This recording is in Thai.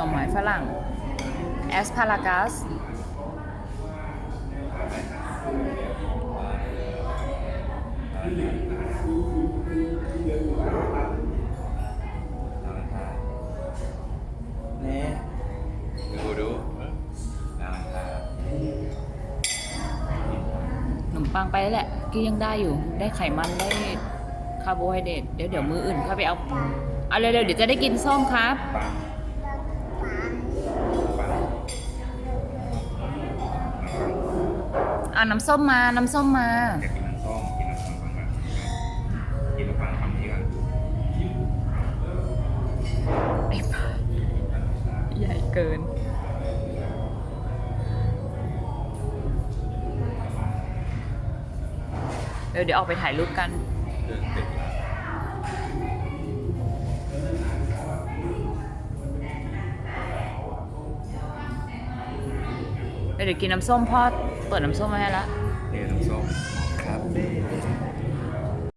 น่อไม้ฝรั่งแอสพารากัสนี่ดูดูน่ารักครับขนมปังไปแล้วแหละก็ยังได้อยู่ ได้ไขมันได้คาร์โบไฮเดรตเดี๋ยวเดี๋ยวมืออื่นเข้าไปเอา เอาเร็วๆเดี๋ยวจะได้กินส้มครับ อ่าน้ำส้มมา น้ำส้มมา อยากกินน้ำส้มกินน้ำส้มปังก่อนกินน้ำปังคำนี้ก่อนไอ้บ้าใหญ่เกิน เดี๋ยวเดี๋ยวออกไปถ่ายรูปกัน เดินติดแล้วเดี๋ยวเดี๋ยวกินน้ำส้มพ่อ เปิดน้ำส้มมาให้ละ นี่น้ำส้มครับ